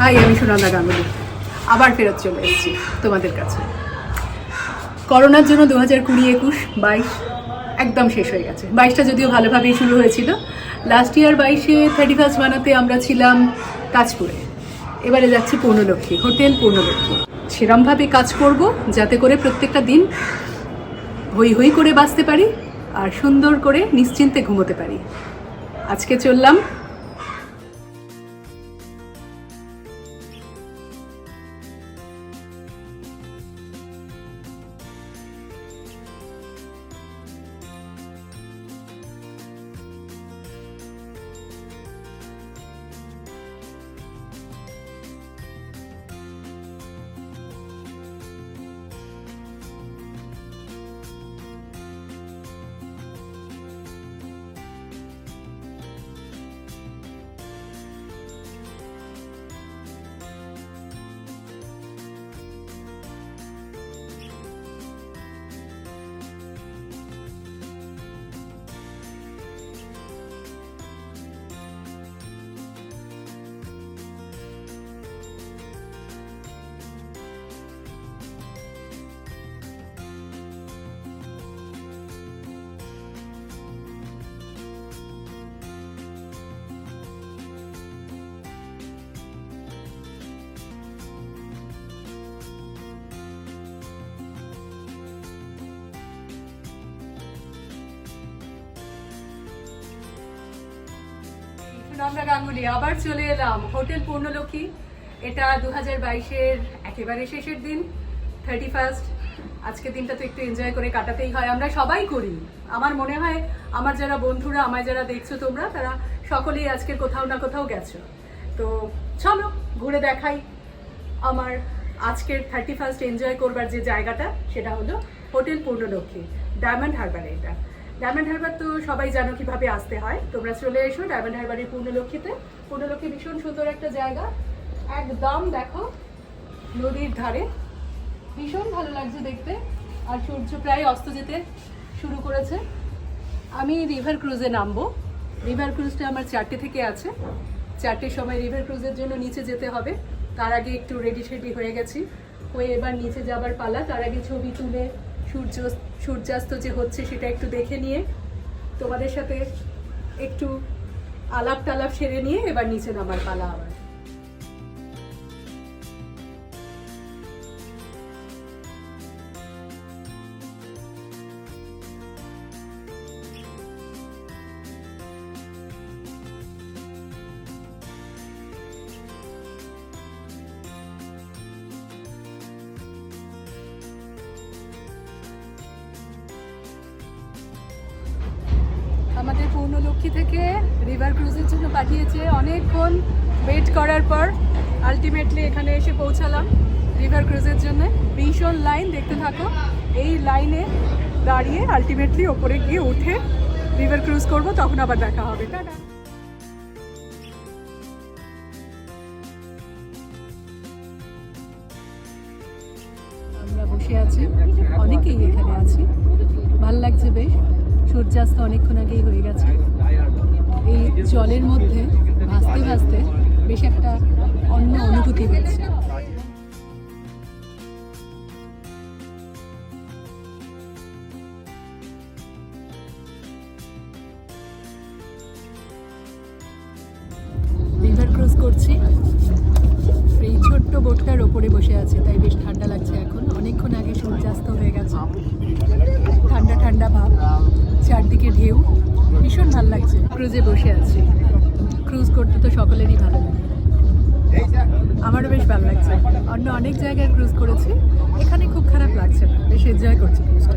High, আমি সুনন্দা গাঙ্গুলি। আবার ফেরত চলে এসেছি তোমাদের কাছে। করোনার জন্য দু হাজার কুড়ি একুশ বাইশ একদম শেষ হয়ে গেছে। বাইশটা যদিও ভালোভাবেই শুরু হয়েছিল। লাস্ট ইয়ার বাইশে থার্টি ফার্স্ট বানাতে আমরা ছিলাম কাজপুরে এবারে যাচ্ছি পূর্ণলক্ষ্মী, হোটেল পূর্ণলক্ষ্মী। সেরমভাবে কাজ করব যাতে করে প্রত্যেকটা দিন হই হই করে বাঁচতে পারি আর সুন্দর করে নিশ্চিন্তে ঘুমোতে পারি। আজকে চললাম সুনন্দা গাঙ্গুলি আবার চলে এলাম হোটেল পূর্ণলক্ষ্মী। এটা দু হাজার বাইশের একেবারে শেষের দিন থার্টি ফার্স্ট আজকের দিনটা তো একটু এনজয় করে কাটাতেই হয়, আমরা সবাই করি। আমার মনে হয়, আমার যারা বন্ধুরা, আমায় যারা দেখছ তোমরা, তারা সকলেই আজকের কোথাও না কোথাও গেছো। তো চলো, ঘুরে দেখাই আমার আজকের থার্টি ফার্স্ট এনজয় করবার যে জায়গাটা, সেটা হলো হোটেল পূর্ণলক্ষ্মী ডায়মন্ড হারবারে এটা। ডায়মন্ড হারবার তো সবাই জানো কীভাবে আসতে হয়। তোমরা চলে এসো ডায়মন্ড হারবারের পূর্ণলক্ষ্মীতে। পূর্ণলক্ষ্মী ভীষণ সুন্দর একটা জায়গা। একদম দেখো, নদীর ধারে। ভীষণ ভালো লাগছে দেখতে। আর সূর্য প্রায় অস্ত যেতে শুরু করেছে। আমি রিভার ক্রুজে নামবো। রিভার ক্রুজটা আমার চারটে থেকে আছে। চারটের সময় রিভার ক্রুজের জন্য নিচে যেতে হবে। তার আগে একটু রেডি শেডি হয়ে গেছি। হয়ে এবার নিচে যাবার পালা। তার আগে ছবি তুলে সূর্য সূর্যাস্ত যে হচ্ছে সেটা একটু দেখে নিয়ে তোমাদের সাথে একটু আলাপ টালাপ সেরে নিয়ে এবার নিচে নামার পালা আবার। পূর্ণলক্ষ্মী থেকে রিভার ক্রুজের জন্য পাঠিয়েছে অনেকক্ষণ ওয়েট করার পর আলটিমেটলি এখানে এসে পৌঁছালাম রিভার ক্রুজের জন্য। ভীষণ লাইন দেখতে থাকো, এই লাইনে দাঁড়িয়ে আলটিমেটলি ওপরে গিয়ে উঠে রিভার ক্রুজ করব, তখন আবার দেখা হবে। টাটা। আমরা বসে আছি, অনেকেই এখানে আছি। ভালো লাগছে বেশ, সূর্যাস্ত অনেকক্ষণ আগেই হয়ে গেছে। এই জলের মধ্যে ভাসতে ভাসতে বেশ একটা অন্য অনুভূতি হচ্ছে। রিভার ক্রুজ করছি। এই ছোট্ট বোটটার ওপরে বসে আছে, তাই বেশ ঠান্ডা লাগছে এখন। অনেকক্ষণ আগে সূর্যাস্ত হয়ে গেছে। ঠান্ডা ঠান্ডা ভাব, চারদিকে ঢেউ। ভীষণ ভালো লাগছে। ক্রুজে বসে আছি। ক্রুজ করতে তো সকলেরই ভালো লাগে। আমারও বেশ ভালো লাগছে। অন্য অনেক জায়গায় ক্রুজ করেছি। এখানে খুব খারাপ লাগছে না। বেশ এনজয় করছি ক্রুজটা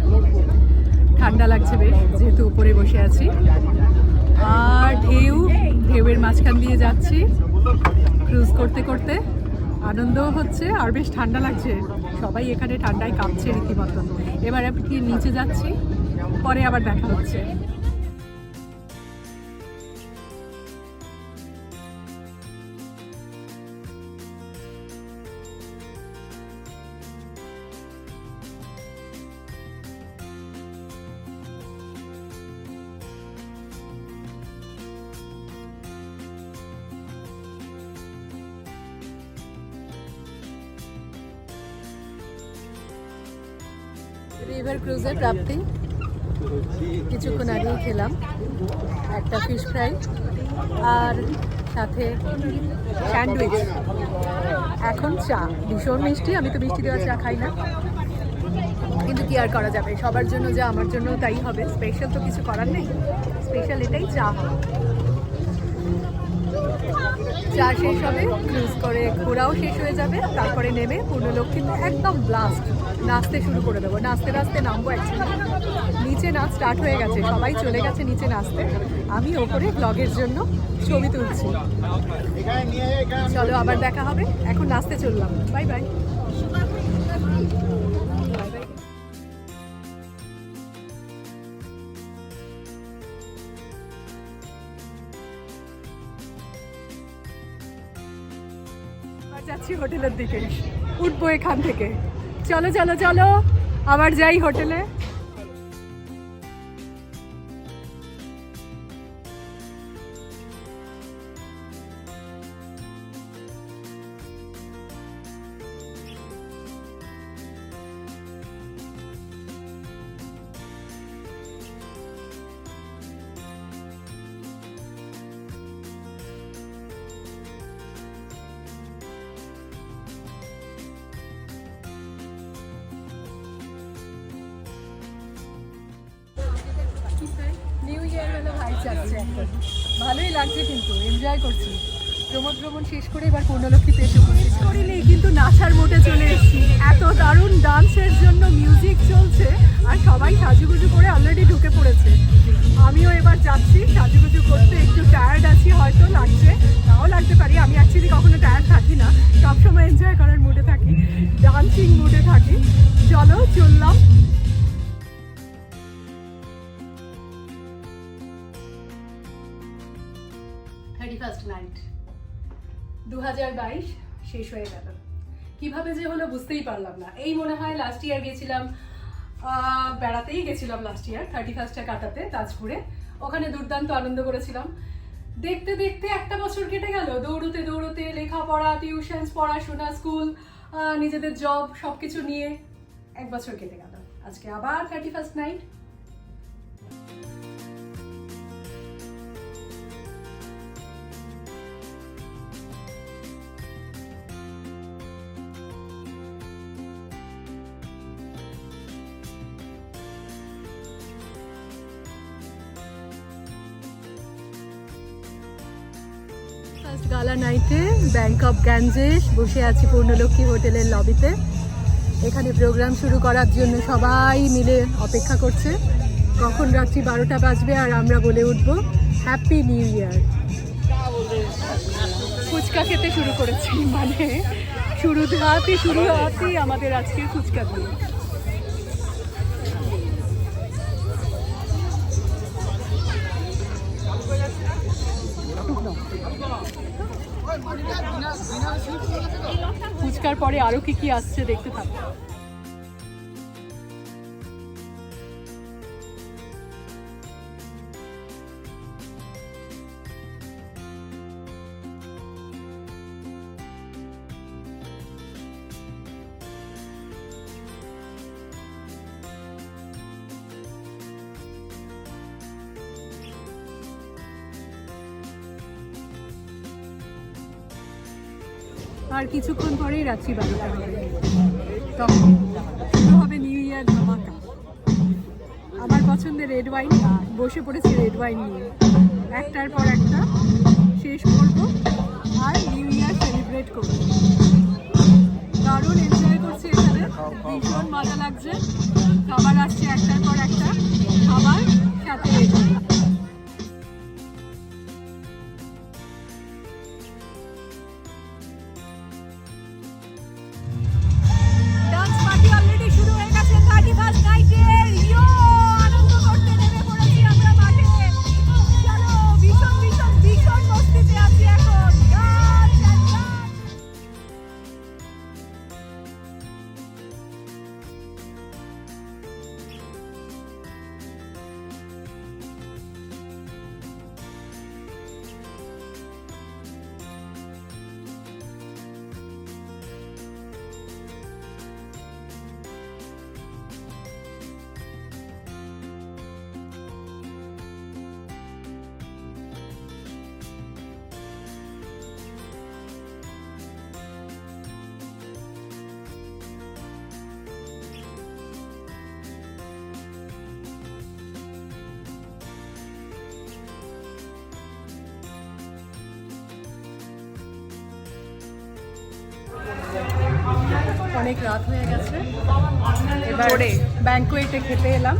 ঠান্ডা লাগছে বেশ, যেহেতু উপরে বসে আছি। আর ঢেউ, ঢেউয়ের মাঝখান দিয়ে যাচ্ছি। ক্রুজ করতে করতে আনন্দও হচ্ছে আর বেশ ঠান্ডা লাগছে। সবাই এখানে ঠান্ডায় কাঁপছে রীতিমতন এবার কি নিচে যাচ্ছি? পরে আবার দেখা হচ্ছে। রিভার ক্রুজের প্রাপ্তি। কিছুক্ষণ আগেই খেলাম। একটা ফিশ ফ্রাই আর সাথে স্যান্ডউইচ। এখন চা। ভীষণ মিষ্টি, আমি তো মিষ্টি দেওয়া চা খাই না। কিন্তু কি আর করা যাবে? সবার জন্য যা, আমার জন্য তাই হবে। স্পেশাল তো কিছু করার নেই। স্পেশাল এটাই চা। হবে চা শেষ হবে, ক্রুজ করে ঘোরাও শেষ হয়ে যাবে, তারপরে নেমে পূর্ণলক্ষ্মীতে একদম ব্লাস্ট নাচতে শুরু করে দেবো। নাচতে নাচতে নামবো অ্যাকচুয়ালি নিচে নাচ স্টার্ট হয়ে গেছে। সবাই চলে গেছে নিচে নাচতে। আমি ওপরে ব্লগের জন্য ছবি তুলছি। চলো আবার দেখা হবে। এখন নাচতে চললাম। বাই বাই যাচ্ছি হোটেলের দিকে। উঠবো এখান থেকে। চলো চলো চলো। আবার যাই হোটেলে। ভালোই লাগছে কিন্তু এনজয় করছি। ভ্রমণ ভ্রমণ শেষ করে এবার পূর্ণলক্ষ্মীতে এসে উপস্থিত। করিনি, কিন্তু নাচার মোটে চলে এসেছি। এত দারুণ ডান্সের জন্য মিউজিক চলছে, আর সবাই সাজুগুজু করে অলরেডি ঢুকে পড়েছে। আমিও এবার যাচ্ছি, সাজুগুজু করতে, একটু টায়ার্ড আছি হয়তো, লাগছে, নাও লাগতে পারি। আমি অ্যাকচুয়ালি কখনো টায়ার্ড থাকি না, সবসময় এনজয় করার মুডে থাকি ডান্সিং মুডে থাকি। চলো, চললাম। ফার্স্ট নাইট দু হাজার বাইশ শেষ হয়ে গেল। কীভাবে যে হলো বুঝতেই পারলাম না। এই মনে হয় লাস্ট ইয়ার গেছিলাম বেড়াতেই গেছিলাম লাস্ট ইয়ার থার্টি ফার্স্টে কাটাতে, তাজপুরে। ওখানে দুর্দান্ত আনন্দ করেছিলাম। দেখতে দেখতে একটা বছর কেটে গেল। দৌড়তে দৌড়তে লেখাপড়া টিউশনস পড়াশোনা স্কুল নিজেদের জব সব কিছু নিয়ে এক বছর কেটে গেল। আজকে আবার থার্টি ফার্স্ট নাইট ফার্স্ট গালা নাইটে ব্যাংক অফ গ্যাঞ্জেস বসে আছি পূর্ণলক্ষ্মী হোটেলের লবিতে এখানে প্রোগ্রাম শুরু করার জন্য সবাই মিলে অপেক্ষা করছে। কখন রাত্রি বারোটা বাজবে আর আমরা বলে উঠবো হ্যাপি নিউ ইয়ার ফুচকা খেতে শুরু করেছি মানে শুরু হাতি শুরু হাতেই আমাদের আজকে ফুচকা দিয়ে ফুচকার পরে আরও কি কি আসছে দেখতে থাকো। আর কিছুক্ষণ পরেই রাত্রি বারোটা হবে। তখন হবে নিউ ইয়ার ধামাকা। আমার পছন্দের রেড ওয়াইন বসে পড়েছি রেড ওয়াইন নিয়ে। একটার পর একটা শেষ করব আর নিউ ইয়ার সেলিব্রেট করব। দারুণ এনজয় করছি এখানে। ভীষণ মজা লাগছে। খাবার আসছে একটার পর একটা। খাবার সাথে অনেক রাত হয়ে গেছে। এবার ব্যাঙ্কোয়েটে খেতে এলাম।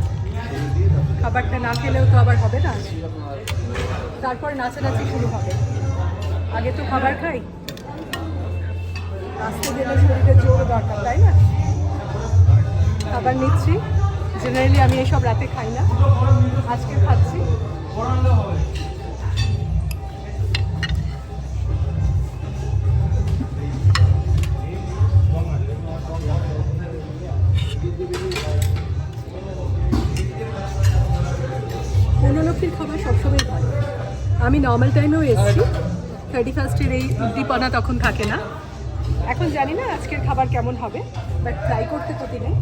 খাবারটা না খেলেও তো আবার হবে না। তারপর নাচানাচি শুরু হবে। আগে তো খাবার খাই। আসতে গেলে শরীরে জোর দরকার তাই না? খাবার নিচ্ছি। জেনারেলি আমি এসব রাতে খাই না। আজকে খাচ্ছি। নর্মাল টাইমেও এসেছি। থার্টি ফার্স্টের এই উদ্দীপনা তখন থাকে না। এখন জানি না আজকের খাবার কেমন হবে বাট ট্রাই করতে ক্ষতি নেই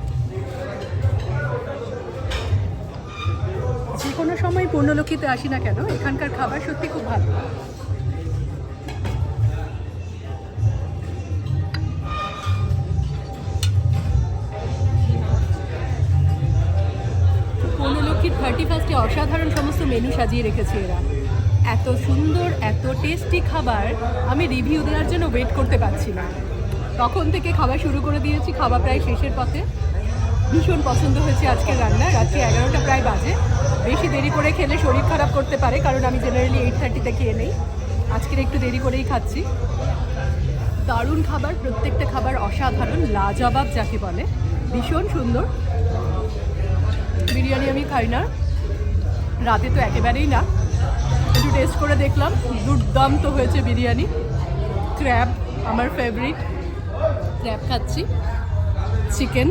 যে কোনো সময় পূর্ণলক্ষ্মীতে আসি না কেন, এখানকার খাবার সত্যি খুব ভালো। থার্টি ফার্স্টে অসাধারণ সমস্ত মেনু সাজিয়ে রেখেছে এরা। এত সুন্দর, এত টেস্টি খাবার আমি রিভিউ দেওয়ার জন্য ওয়েট করতে পারছি না। তখন থেকে খাবার শুরু করে দিয়েছি খাবার প্রায় শেষের পথে। ভীষণ পছন্দ হয়েছে আজকের রান্না, রাত্রি এগারোটা প্রায় বাজে। বেশি দেরি করে খেলে শরীর খারাপ করতে পারে, কারণ আমি জেনারেলি এইট থার্টিতে খেয়ে নেই। আজকের একটু দেরি করেই খাচ্ছি। দারুণ খাবার, প্রত্যেকটা খাবার অসাধারণ, লাজবাব যাকে বলে। ভীষণ সুন্দর। বিরিয়ানি আমি খাই না। রাতে তো একেবারেই না। একটু টেস্ট করে দেখলাম। দুর্দান্ত হয়েছে বিরিয়ানি। ক্র্যাব আমার ফেভারিট ক্র্যাব খাচ্ছি। চিকেন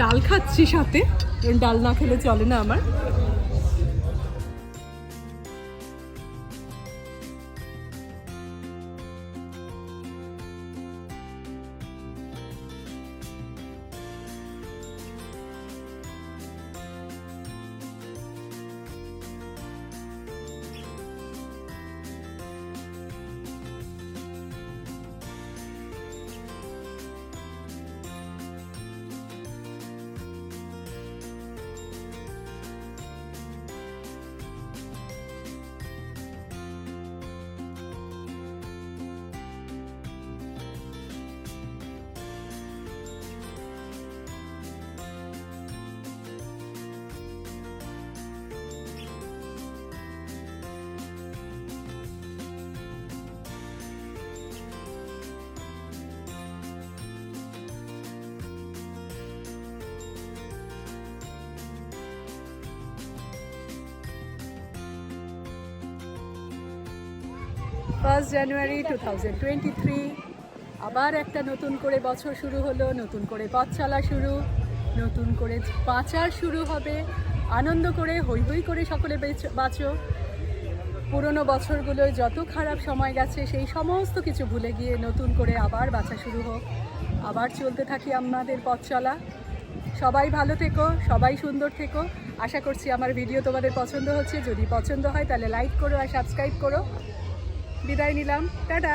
ডাল খাচ্ছি সাথে। ডাল না খেলে চলে না আমার। First January two thousand twenty three আবার একটা নতুন করে বছর শুরু হলো, নতুন করে পথ চলা শুরু, নতুন করে বাঁচার শুরু হবে। আনন্দ করে হই হই করে সকলে বেচ- পুরনো বছরগুলোয় যত খারাপ সময় গেছে, সেই সমস্ত কিছু ভুলে গিয়ে নতুন করে আবার বাঁচা শুরু হোক। আবার চলতে থাকি আমাদের পথ চলা সবাই ভালো থেকো, সবাই সুন্দর থেকো। আশা করছি আমার ভিডিও তোমাদের পছন্দ হচ্ছে। যদি পছন্দ হয় তাহলে লাইক করো আর সাবস্ক্রাইব করো। বিদায় নিলাম। টাটা।